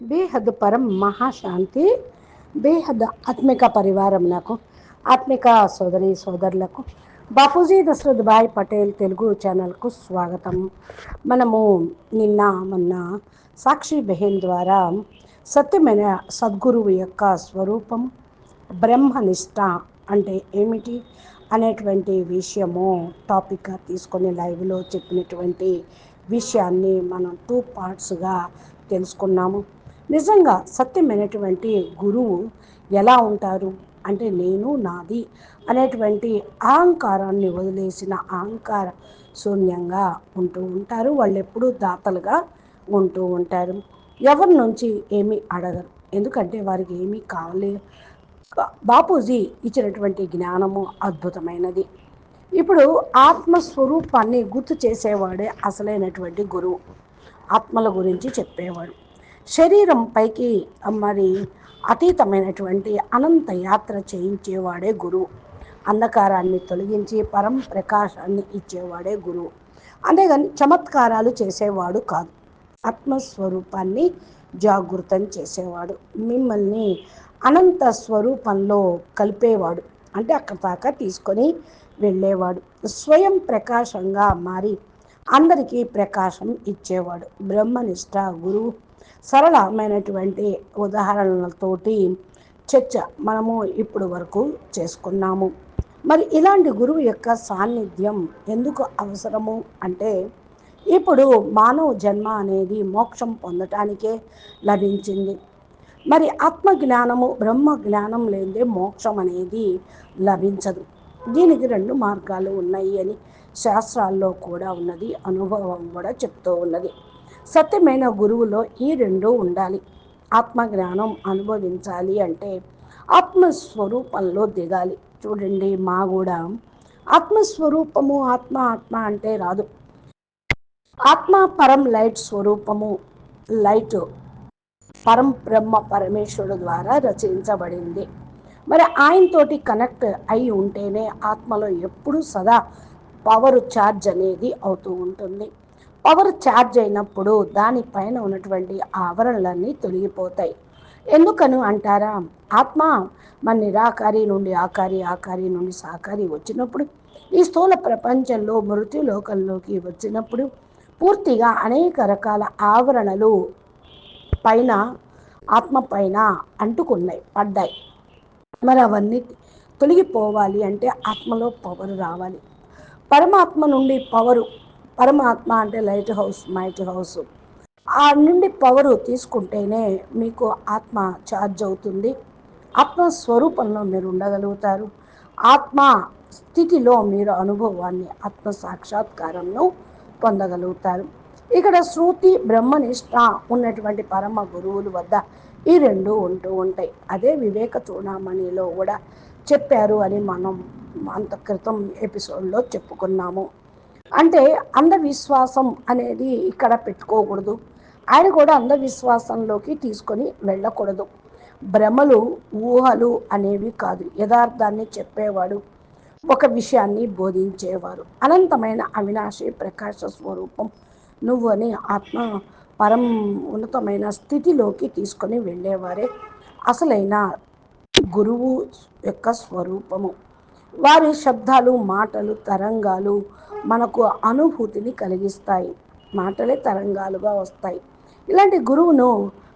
బేహద్ పరం మహాశాంతి బేహద్ ఆత్మిక పరివారం నాకు ఆత్మిక సోదరి సోదరులకు. బాపూజీ దశరథ్ భాయ్ పటేల్ తెలుగు ఛానల్కు స్వాగతం. మనము నిన్న మొన్న సాక్షి బెహెన్ ద్వారా సత్యమైన సద్గురువు యొక్క స్వరూపం బ్రహ్మనిష్ట అంటే ఏమిటి అనేటువంటి విషయము టాపిక్గా తీసుకొని లైవ్లో చెప్పినటువంటి విషయాన్ని మనం టూ పార్ట్స్గా తెలుసుకున్నాము. నిజంగా సత్యమైనటువంటి గురువు ఎలా ఉంటారు? అంటే నేను నాది అనేటువంటి అహంకారాన్ని వదిలేసిన అహంకార శూన్యంగా ఉంటూ ఉంటారు. వాళ్ళు ఎప్పుడూ దాతలుగా ఉంటూ ఉంటారు. ఎవరి నుంచి ఏమీ అడగరు. ఎందుకంటే వారికి ఏమీ కావాలి. బాపూజీ ఇచ్చినటువంటి జ్ఞానము అద్భుతమైనది. ఇప్పుడు ఆత్మస్వరూపాన్ని గుర్తు చేసేవాడే అసలైనటువంటి గురువు. ఆత్మల గురించి చెప్పేవాడు. శరీరం పైకి మరి అతీతమైనటువంటి అనంత యాత్ర చేయించేవాడే గురువు. అంధకారాన్ని తొలగించి పరం ప్రకాశాన్ని ఇచ్చేవాడే గురువు. అంతేగాని చమత్కారాలు చేసేవాడు కాదు. ఆత్మస్వరూపాన్ని జాగృతం చేసేవాడు. మిమ్మల్ని అనంత స్వరూపంలో కలిపేవాడు. అంటే అక్కడ దాకా తీసుకొని వెళ్ళేవాడు. స్వయం ప్రకాశంగా మారి అందరికీ ప్రకాశం ఇచ్చేవాడు. బ్రహ్మనిష్ట గురువు సరళమైనటువంటి ఉదాహరణలతోటి చర్చ మనము ఇప్పుడు వరకు చేసుకున్నాము. మరి ఇలాంటి గురువు యొక్క సాన్నిధ్యం ఎందుకు అవసరము? అంటే ఇప్పుడు మానవ జన్మ అనేది మోక్షం పొందటానికే లభించింది. మరి ఆత్మజ్ఞానము బ్రహ్మ జ్ఞానం లేదే మోక్షం అనేది లభించదు. దీనికి రెండు మార్గాలు ఉన్నాయి అని శాస్త్రాల్లో కూడా ఉన్నది అనుభవం కూడా చెప్తూ ఉన్నది. సత్యమైన గురువులో ఈ రెండు ఉండాలి. ఆత్మజ్ఞానం అనుభవించాలి అంటే ఆత్మస్వరూపంలో దిగాలి. చూడండి మా కూడా. ఆత్మస్వరూపము ఆత్మ ఆత్మ అంటే రాదు. ఆత్మ పరం లైట్ స్వరూపము. లైట్ పరం బ్రహ్మ పరమేశ్వరుడు ద్వారా రచించబడింది. మరి ఆయనతోటి కనెక్ట్ అయి ఉంటేనే ఆత్మలో ఎప్పుడు సదా పవర్ ఛార్జ్ అనేది అవుతూ ఉంటుంది. పవర్ ఛార్జ్ అయినప్పుడు దానిపైన ఉన్నటువంటి ఆవరణలన్నీ తొలగిపోతాయి. ఎందుకను అంటారా? ఆత్మ మన నిరాకారి నుండి ఆకారి ఆకారి నుండి సాకారి వచ్చినప్పుడు ఈ స్థూల ప్రపంచంలో మృత్యులోకంలోకి వచ్చినప్పుడు పూర్తిగా అనేక రకాల ఆవరణలు పైన ఆత్మ పైన అంటుకున్నాయి పడ్డాయి. మరి అవన్నీ తొలగిపోవాలి అంటే ఆత్మలో పవర్ రావాలి. పరమాత్మ నుండి పవరు పరమాత్మ అంటే లైట్ హౌస్ మైట్ హౌస్. ఆ నుండి పవరు తీసుకుంటేనే మీకు ఆత్మ ఛార్జ్ అవుతుంది. ఆత్మ స్వరూపంలో మీరు ఉండగలుగుతారు. ఆత్మ స్థితిలో మీరు అనుభవాన్ని ఆత్మ సాక్షాత్కారంలో పొందగలుగుతారు. ఇక్కడ శృతి బ్రహ్మనిష్ట ఉన్నటువంటి పరమ గురువుల వద్ద ఈ రెండు ఉంటూ ఉంటాయి. అదే వివేక చూడమణిలో కూడా చెప్పారు అని మనం అంత క్రితం ఎపిసోడ్లో చెప్పుకున్నాము. అంటే అంధవిశ్వాసం అనేది ఇక్కడ పెట్టుకోకూడదు. ఆయన కూడా అంధవిశ్వాసంలోకి తీసుకొని వెళ్ళకూడదు. భ్రమలు ఊహలు అనేవి కాదు. యథార్థాన్ని చెప్పేవాడు ఒక విషయాన్ని బోధించేవారు. అనంతమైన అవినాశి ప్రకాశ స్వరూపం. నువ్వు అని ఆత్మ పరం ఉన్నతమైన స్థితిలోకి తీసుకొని వెళ్ళేవారే. అసలైన గురువు యొక్క స్వరూపము. వారి శబ్దాలు మాటలు తరంగాలు మనకు అనుభూతిని కలిగిస్తాయి. మాటలే తరంగాలుగా వస్తాయి. ఇలాంటి గురువును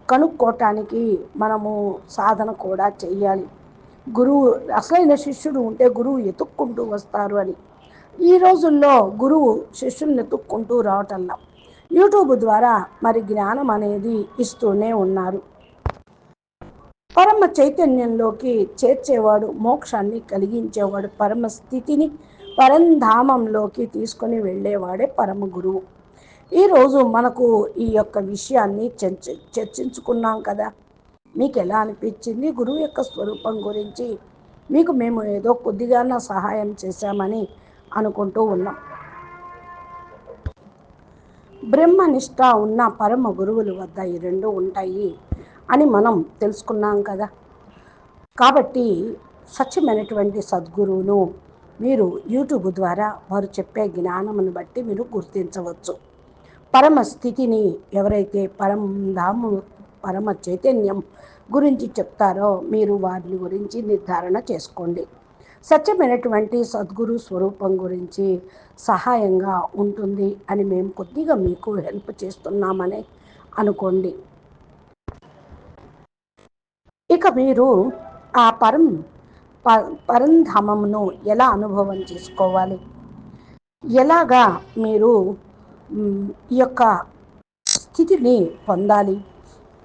కనుక్కోటానికి మనము సాధన కూడా చేయాలి గురువు అసలైన శిష్యుడు ఉంటే గురువు ఎతుక్కుంటూ వస్తారు అని. ఈ రోజుల్లో గురువు శిష్యుల్ని ఎతుక్కుంటూ రావటంలా యూట్యూబ్ ద్వారా మరి జ్ఞానం అనేది ఇస్తూనే ఉన్నారు. పరమ చైతన్యంలోకి చేర్చేవాడు మోక్షాన్ని కలిగించేవాడు పరమ స్థితిని పరంధామంలోకి తీసుకొని వెళ్ళేవాడే పరమ గురువు. ఈరోజు మనకు ఈ యొక్క విషయాన్ని చర్చ చర్చించుకున్నాం కదా. మీకు ఎలా అనిపించింది? గురువు యొక్క స్వరూపం గురించి మీకు మేము ఏదో కొద్దిగా సహాయం చేశామని అనుకుంటూ ఉన్నాం. బ్రహ్మనిష్ట ఉన్న పరమ గురువుల వద్ద ఈ రెండు ఉంటాయి. అని మనం తెలుసుకున్నాం కదా. కాబట్టి సత్యమైనటువంటి సద్గురువును మీరు యూట్యూబ్ ద్వారా వారు చెప్పే జ్ఞానమును బట్టి మీరు గుర్తించవచ్చు. పరమ స్థితిని ఎవరైతే పరం ధాము పరమ చైతన్యం గురించి చెప్తారో మీరు వారిని గురించి నిర్ధారణ చేసుకోండి. సత్యమైనటువంటి సద్గురు స్వరూపం గురించి సహాయంగా ఉంటుంది అని మేము కొద్దిగా మీకు హెల్ప్ చేస్తున్నామని అనుకోండి. ఇక మీరు ఆ పరం ప పరంధామమును ఎలా అనుభవం చేసుకోవాలి? ఎలాగా మీరు ఈ యొక్క స్థితిని పొందాలి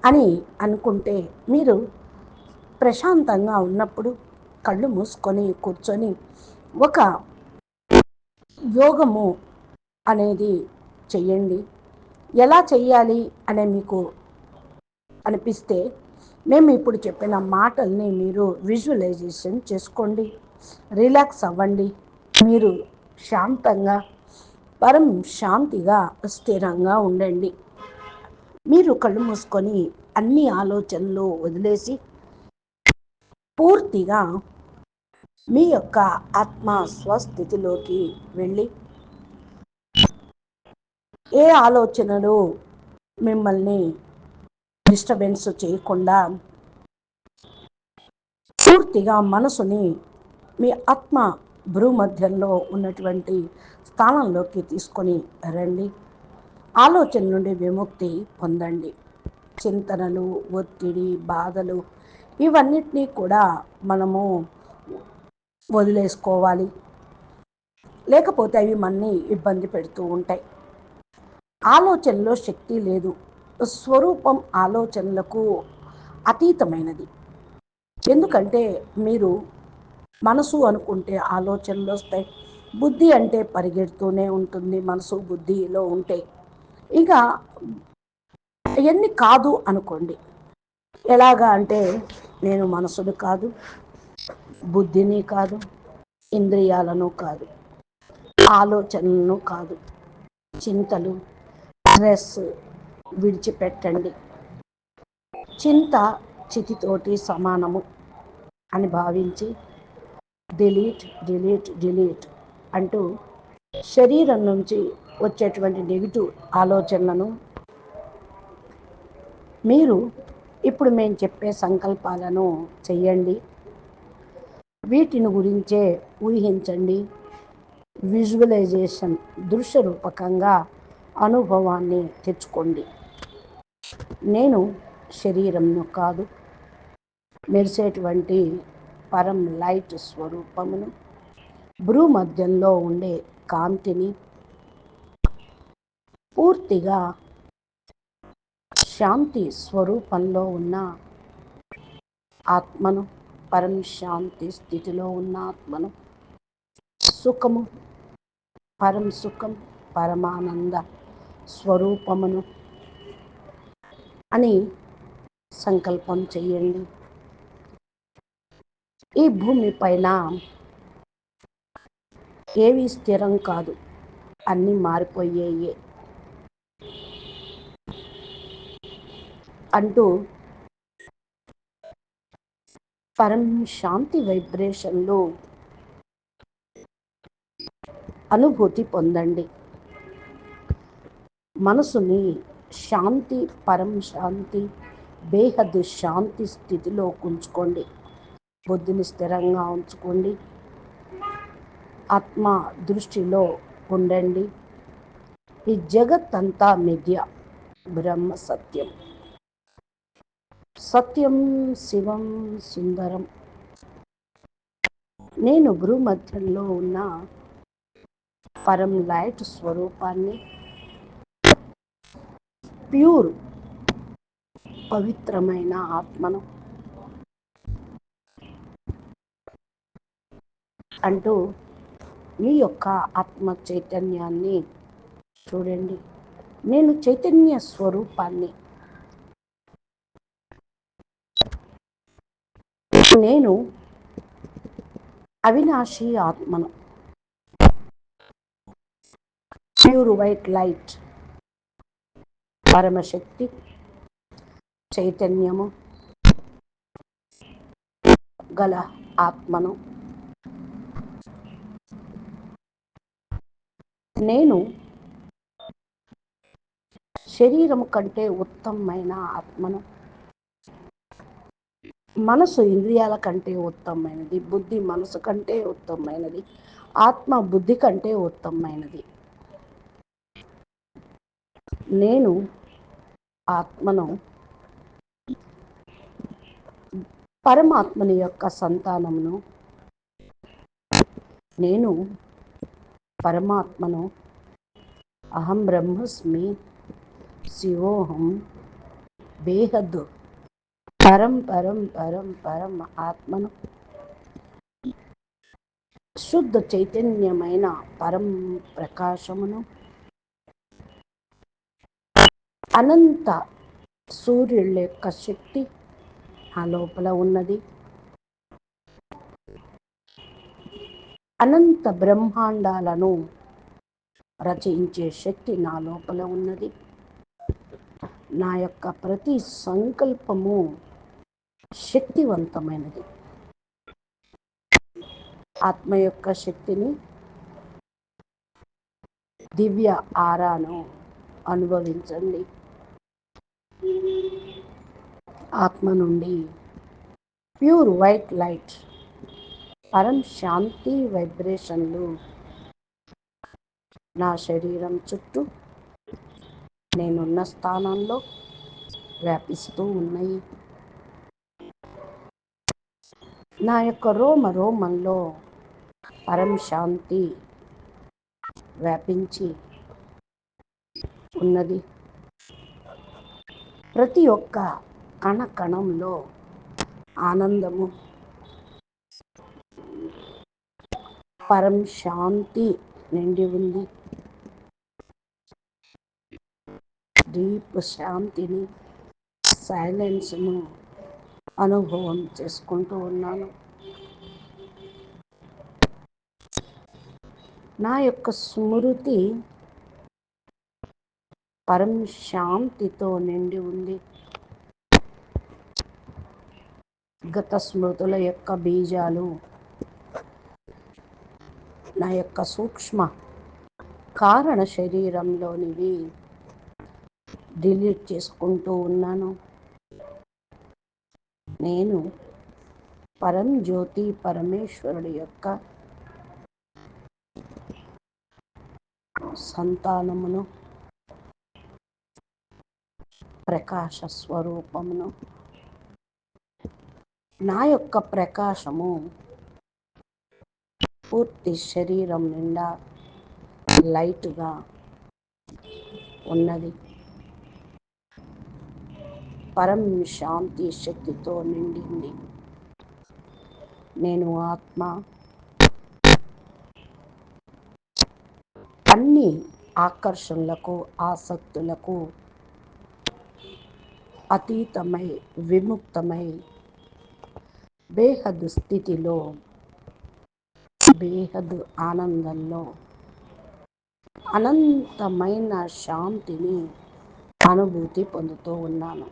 అని అనుకుంటే మీరు ప్రశాంతంగా ఉన్నప్పుడు కళ్ళు మూసుకొని కూర్చొని ఒక యోగము అనేది చెయ్యండి. ఎలా చెయ్యాలి అనే మీకు అనిపిస్తే మేము ఇప్పుడు చెప్పిన మాటల్ని మీరు విజువలైజేషన్ చేసుకోండి. రిలాక్స్ అవ్వండి. మీరు శాంతంగా పరం శాంతిగా స్థిరంగా ఉండండి. మీరు కళ్ళు మూసుకొని అన్ని ఆలోచనలు వదిలేసి పూర్తిగా మీ యొక్క ఆత్మ స్వస్థితిలోకి వెళ్ళి ఏ ఆలోచనలు మిమ్మల్ని డిస్టర్బెన్స్ చేయకుండా పూర్తిగా మనసుని మీ ఆత్మ భూమధ్యంలో ఉన్నటువంటి స్థానంలోకి తీసుకొని రండి. ఆలోచన నుండి విముక్తి పొందండి. చింతనలు ఒత్తిడి బాధలు ఇవన్నిటినీ కూడా మనము వదిలేసుకోవాలి. లేకపోతే అవి మనని ఇబ్బంది పెడుతూ ఉంటాయి. ఆలోచనలో శక్తి లేదు. స్వరూపం ఆలోచనలకు అతీతమైనది. ఎందుకంటే మీరు మనసు అనుకుంటే ఆలోచనలు వస్తాయి. బుద్ధి అంటే పరిగెడుతూనే ఉంటుంది. మనసు బుద్ధిలో ఉంటాయి ఇక ఎన్ని కాదు అనుకోండి. ఎలాగా అంటే నేను మనసును కాదు బుద్ధిని కాదు ఇంద్రియాలను కాదు ఆలోచనలను కాదు చింతలు స్ట్రెస్ విడిచిపెట్టండి. చింత చితితోటి సమానము అని భావించి డిలీట్ డిలీట్ డిలీట్ అంటూ శరీరం నుంచి వచ్చేటువంటి నెగిటివ్ ఆలోచనలను మీరు ఇప్పుడు మేము చెప్పే సంకల్పాలను చెయ్యండి. వీటిని గురించే ఊహించండి. విజువలైజేషన్ దృశ్య రూపకంగా అనుభవాన్ని తెచ్చుకోండి. నేను శరీరంను కాదు. మెరిసేటువంటి పరం లైట్ స్వరూపమును భ్రూ మధ్యంలో ఉండే కాంతిని పూర్తిగా శాంతి స్వరూపంలో ఉన్న ఆత్మను పరం శాంతి స్థితిలో ఉన్న ఆత్మను సుఖము పరం సుఖం పరమానంద స్వరూపమును అని సంకల్పం చేయండి. ఈ భూమి పైన ఏవి స్థిరం కాదు అన్నీ మారిపోయాయి. అంటూ పరం శాంతి వైబ్రేషన్లో అనుభూతి పొందండి. మనసుని శాంతి పరం శాంతి బేహద్ శాంతి స్థితిలో ఉంచుకోండి. బుద్ధిని స్థిరంగా ఉంచుకోండి. ఆత్మ దృష్టిలో ఉండండి. ఈ జగత్ అంతా మిథ్య బ్రహ్మ సత్యం. సత్యం శివం సుందరం. నేను భూమధ్యంలో ఉన్న పరం లైట్ స్వరూపాన్ని ప్యూర్ పవిత్రమైన ఆత్మను అంటూ మీ యొక్క ఆత్మ చైతన్యాన్ని చూడండి. నేను చైతన్య స్వరూపాన్ని నేను అవినాశి ఆత్మను. ప్యూర్ వైట్ లైట్ పరమశక్తి చైతన్యము గల ఆత్మను. నేను శరీరము కంటే ఉత్తమమైన ఆత్మను. మనసు ఇంద్రియాల కంటే ఉత్తమమైనది బుద్ధి మనసు కంటే ఉత్తమమైనది ఆత్మ బుద్ధి కంటే ఉత్తమమైనది. నేను ఆత్మను పరమాత్మని యొక్క సంతానమును నేను పరమాత్మను అహం బ్రహ్మస్మి శివోహం బేహద్దు పరం పరం పరం పరం ఆత్మను శుద్ధ చైతన్యమైన పరం ప్రకాశమును అనంత సూర్యుళ్ళ యొక్క శక్తి ఆ లోపల ఉన్నది. అనంత బ్రహ్మాండాలను రచయించే శక్తి నా లోపల ఉన్నది. నా యొక్క ప్రతి సంకల్పము శక్తివంతమైనది. ఆత్మ యొక్క శక్తిని దివ్య ఆరాను అనుభవించండి. ఆత్మ నుండి ప్యూర్ వైట్ లైట్ పరం శాంతి వైబ్రేషన్లు నా శరీరం చుట్టూ నేనున్న స్థానంలో వ్యాపిస్తూ ఉన్నాయి. నా యొక్క రోమ రోమంలో పరం శాంతి వ్యాపించి ఉన్నది. ప్రతి ఒక్క కణ కణంలో ఆనందము పరం శాంతి నిండి ఉంది. డీప్ శాంతిని సైలెన్స్ను అనుభవం చేసుకుంటూ ఉన్నాను. నా యొక్క స్మృతి పరం శాంతితో నిండి ఉంది. గత స్మృతుల యొక్క బీజాలు నా యొక్క సూక్ష్మ కారణ శరీరంలోనివి డిలీట్ చేసుకుంటూ ఉన్నాను. నేను పరం జ్యోతి పరమేశ్వరుడి యొక్క సంతానమును ప్రకాశ స్వరూపమును నా యొక్క ప్రకాశము పూర్తి శరీరం నిండా లైట్గా ఉన్నది. పరం శాంతి శక్తితో నిండింది. నేను ఆత్మ. అన్ని ఆకర్షణలకు ఆసక్తులకు అతీతమై విముక్తమై. బేహద్ స్థితిలో బేహద్ ఆనందంలో. అనంతమైన శాంతిని అనుభూతి పొందుతూ ఉన్నాను.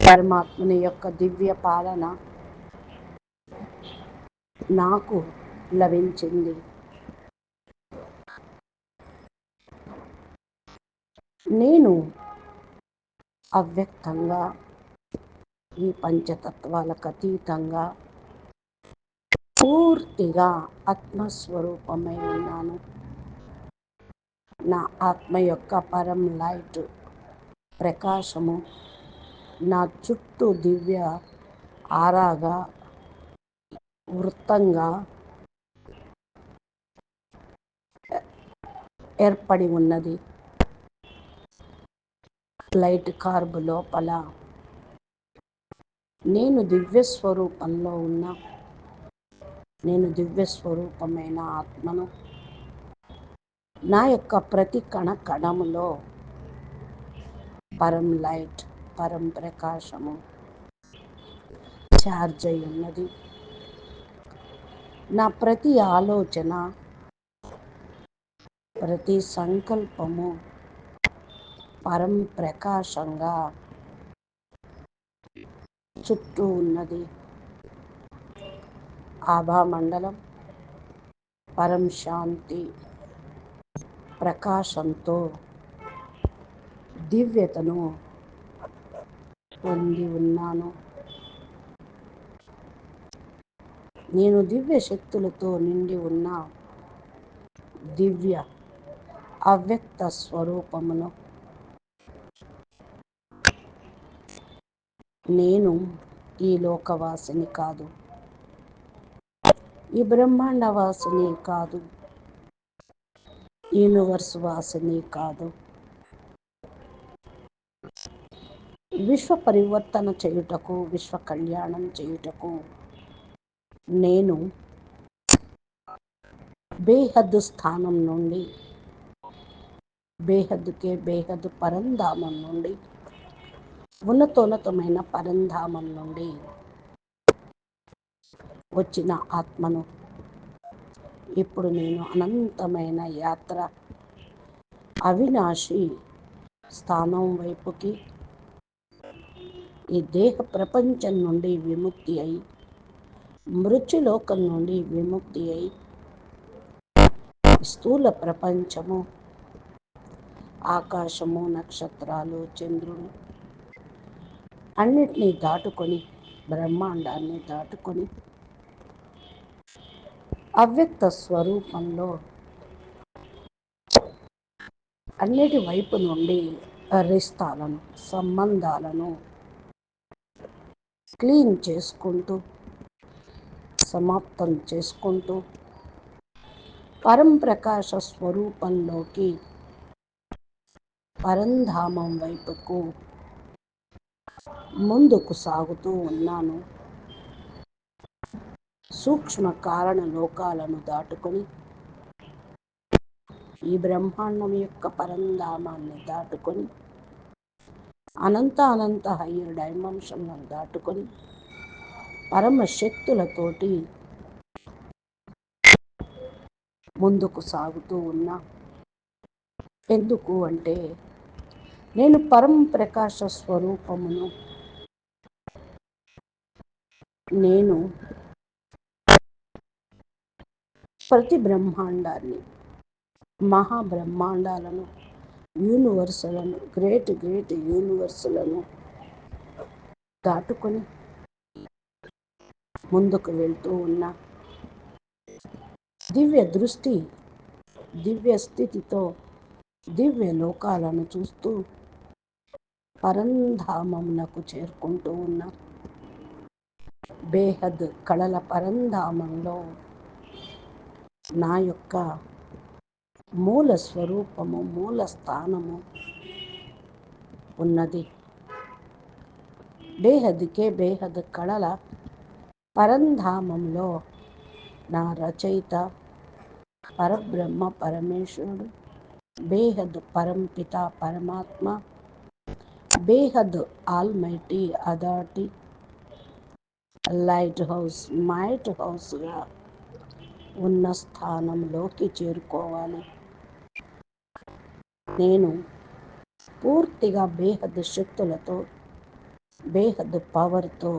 పరమాత్మని యొక్క దివ్య పాలన నాకు లభించింది. నేను అవ్యక్తంగా ఈ పంచతత్వాలకు అతీతంగా పూర్తిగా ఆత్మస్వరూపమై ఉన్నాను. నా ఆత్మ యొక్క పరం లైట్ ప్రకాశము నా చుట్టూ దివ్య ఆరాగా వృత్తంగా ఏర్పడి ఉన్నది. లైట్ కార్బ్ లోపల. నేను దివ్య స్వరూపంలో ఉన్న నేను దివ్య స్వరూపమైన ఆత్మను నా యొక్క ప్రతి కణ కణములో పరం లైట్ పరం ప్రకాశము ఛార్జ్ అయి ఉన్నది. నా ప్రతి ఆలోచన ప్రతి సంకల్పము పరం ప్రకాశంగా చుట్టూ ఉన్నది. ఆభా మండలం పరం శాంతి ప్రకాశంతో దివ్యతను పొంది ఉన్నాను. నేను దివ్య శక్తులతో నిండి ఉన్న దివ్య అవ్యక్త స్వరూపమును నేను ఈ లోకవాసిని కాదు. ఈ బ్రహ్మాండ వాసిని కాదు. యూనివర్స్ వాసిని కాదు. విశ్వ పరివర్తన చేయుటకు విశ్వ కళ్యాణం చేయుటకు నేను బేహద్దు స్థానం నుండి బేహద్దుకే బేహద్దు పరంధామం నుండి ఉన్నతోన్నతమైన పరంధామం నుండి వచ్చిన ఆత్మను ఇప్పుడు నేను అనంతమైన యాత్ర అవినాశి స్థానం వైపుకి ఈ దేహ ప్రపంచం నుండి విముక్తి అయి మృత్యులోకం నుండి విముక్తి అయి స్థూల ప్రపంచము ఆకాశము నక్షత్రాలు చంద్రుడు అన్నిటినీ దాటుకొని బ్రహ్మాండాన్ని దాటుకొని అవ్యక్త స్వరూపంలో అన్నిటి వైపు నుండి రిస్తాలను సంబంధాలను క్లీన్ చేసుకుంటూ సమాప్తం చేసుకుంటూ పరంప్రకాశ స్వరూపంలోకి పరంధామం వైపుకు ముందుకు సాగుతూ ఉన్నాను. సూక్ష్మ కారణ లోకాలను దాటుకొని ఈ బ్రహ్మాండం యొక్క పరంధామాన్ని దాటుకొని అనంత అనంత హయ్యర్ డైమెన్షన్లను దాటుకొని పరమశక్తులతోటి ముందుకు సాగుతూ ఉన్నా. ఎందుకు అంటే నేను పరం ప్రకాశ స్వరూపమును నేను ప్రతి బ్రహ్మాండాన్ని మహాబ్రహ్మాండాలను యూనివర్సులను గ్రేట్ గ్రేట్ యూనివర్సులను దాటుకొని ముందుకు వెళ్తూ ఉన్న దివ్య దృష్టి దివ్య స్థితితో దివ్య లోకాలను చూస్తూ పరంధామమునకు చేరుకుంటూ ఉన్నా. బేహద్ కళల పరంధామంలో నా యొక్క మూల స్వరూపము మూల స్థానము ఉన్నది. బేహద్కే బేహద్ కళల పరంధామంలో నా రచయిత పరబ్రహ్మ పరమేశ్వరుడు. బేహద్ పరంపిత పరమాత్మ. బేహద్ almighty authority. Lighthouse might హౌస్గా ఉన్న స్థానంలోకి చేరుకోవాలి. నేను పూర్తిగా బేహద్ శక్తులతో బేహద్ పవర్తో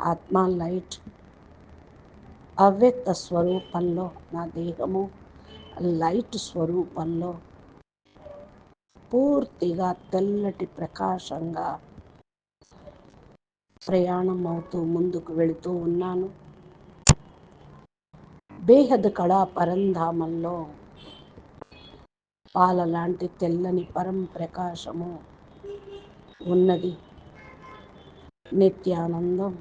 ఆత్మ లైట్ అవ్యక్త స్వరూపంలో నా దేహము లైట్ స్వరూపంలో పూర్తిగా తెల్లటి ప్రకాశంగా ప్రయాణం అవుతూ ముందుకు వెళుతూ ఉన్నాను. బేహద్ కళా పరంధామంలో పాల లాంటి తెల్లని పరం ప్రకాశము ఉన్నది. నిత్యానందం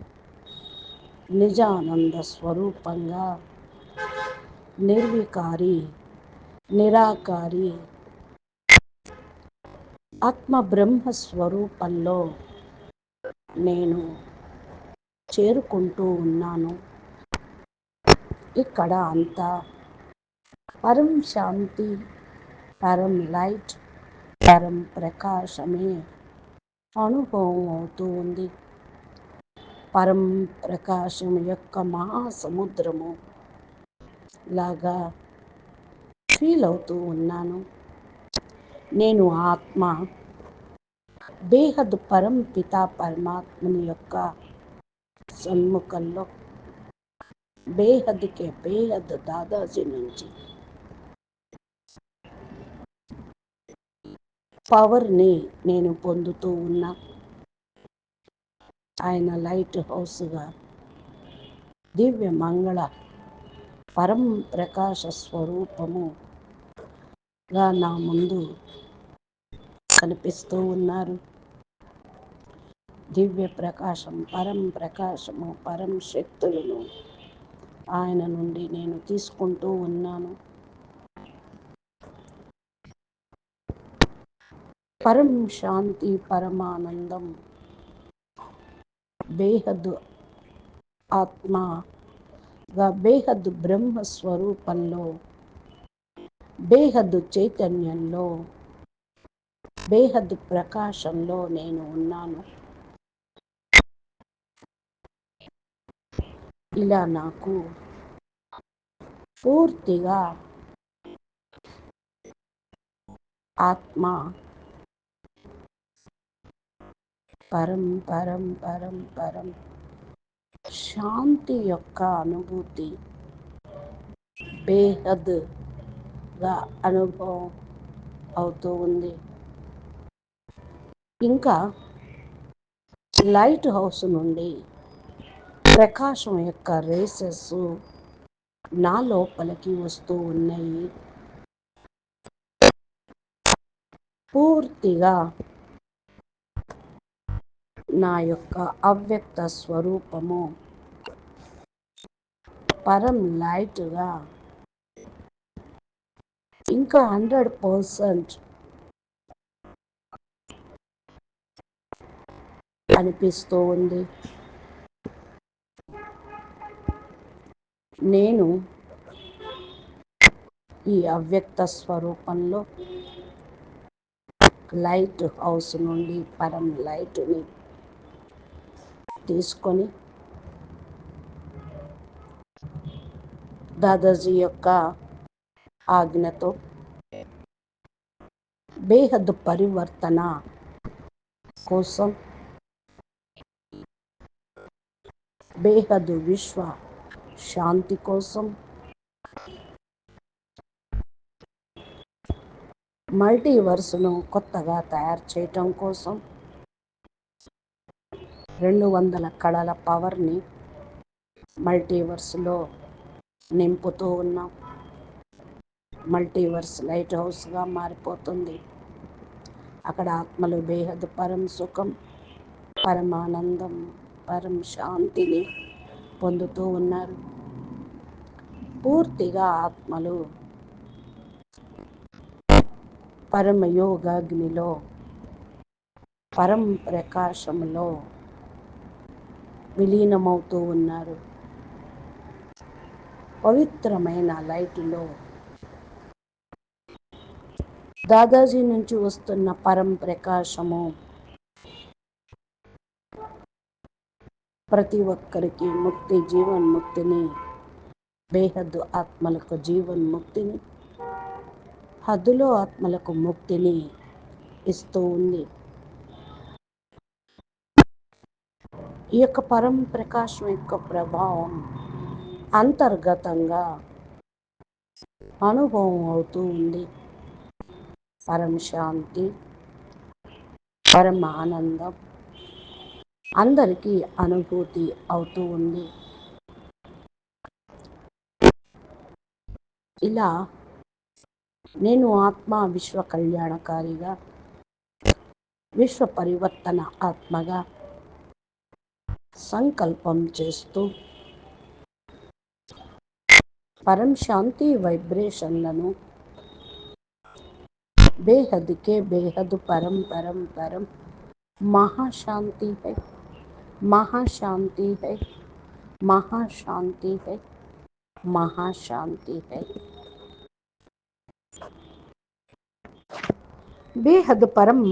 నిజానంద స్వరూపంగా నిర్వికారి నిరాకారి ఆత్మ బ్రహ్మ స్వరూపంలో నేను చేరుకుంటూ ఉన్నాను. ఇక్కడ అంతా పరం శాంతి పరం లైట్ పరం ప్రకాశమే అనుభవం అవుతూ ఉంది. పరం ప్రకాశం యొక్క మహాసముద్రము లాగా ఫీల్ అవుతూ ఉన్నాను. నేను ఆత్మ బేహద్ పరం పితా పరమాత్మని యొక్క సన్ముఖంలో. బేహద్కే బేహద్ దాదాజీ నుంచి. పవర్ని నేను పొందుతూ ఉన్నా. ఆయన లైట్ హౌస్గా దివ్య మంగళ పరం ప్రకాశ స్వరూపముగా నా ముందు కనిపిస్తూ ఉన్నారు. దివ్య ప్రకాశం పరం ప్రకాశము పరం శక్తులను ఆయన నుండి నేను తీసుకుంటూ ఉన్నాను. పరం శాంతి పరమానందం బేహద్దు ఆత్మగా బేహద్దు బ్రహ్మస్వరూపంలో బేహద్దు చైతన్యంలో బేహద్ ప్రకాశంలో నేను ఉన్నాను. ఇలా నాకు పూర్తిగా ఆత్మ పరం పరం పరం పరం శాంతి యొక్క అనుభూతి బేహద్గా అనుభవం అవుతూ ఉంది. ఇంకా లైట్ హౌస్ నుండి ప్రకాశం యొక్క రేసెస్ నా లోపలికి వస్తూ ఉన్నాయి. పూర్తిగా నా యొక్క అవ్యక్త స్వరూపము పరం లైట్గా ఇంకా హండ్రెడ్ పర్సెంట్ అనిపిస్తూ ఉంది. నేను ఈ అవ్యక్త స్వరూపంలో లైట్ హౌస్ నుండి పరం లైట్ని తీసుకొని దాదాజీ యొక్క ఆజ్ఞతో బేహద్ పరివర్తన కోసం బేహదు విశ్వ శాంతి కోసం. మల్టీవర్స్ను కొత్తగా తయారు చేయటం కోసం రెండు వందల కళల పవర్ని మల్టీవర్స్లో నింపుతూ ఉన్నాం. మల్టీవర్స్ లైట్ హౌస్గా మారిపోతుంది. అక్కడ ఆత్మలు బేహద్ పరం సుఖం పరమానందం పరం శాంతిని పొందుతూ ఉన్నారు. పూర్తిగా ఆత్మలు పరమయోగాగ్నిలో పరం ప్రకాశంలో విలీనమవుతూ ఉన్నారు. పవిత్రమైన లైట్లో దాదాజీ నుంచి వస్తున్న పరం ప్రకాశము ప్రతి ఒక్కరికి ముక్తి జీవన్ముక్తిని. బేహద్దు ఆత్మలకు జీవన్ముక్తిని. హద్దులో ఆత్మలకు ముక్తిని ఇస్తూ ఉంది. ఈ యొక్క పరం ప్రకాశం యొక్క ప్రభావం అంతర్గతంగా అనుభవం అవుతూ ఉంది. పరం శాంతి పరమ ఆనందం. అందరికీ అనుభూతి అవుతూ ఉంది. ఇలా నేను ఆత్మ విశ్వ కళ్యాణకారిగా విశ్వ పరివర్తన ఆత్మగా సంకల్పం చేస్తూ పరం శాంతి వైబ్రేషన్లను బేహద్కే బేహద్ పరం పరం పరం మహాశాంతి హై. महाशांति है। महाशांति है। महाशांति है। बेहद परम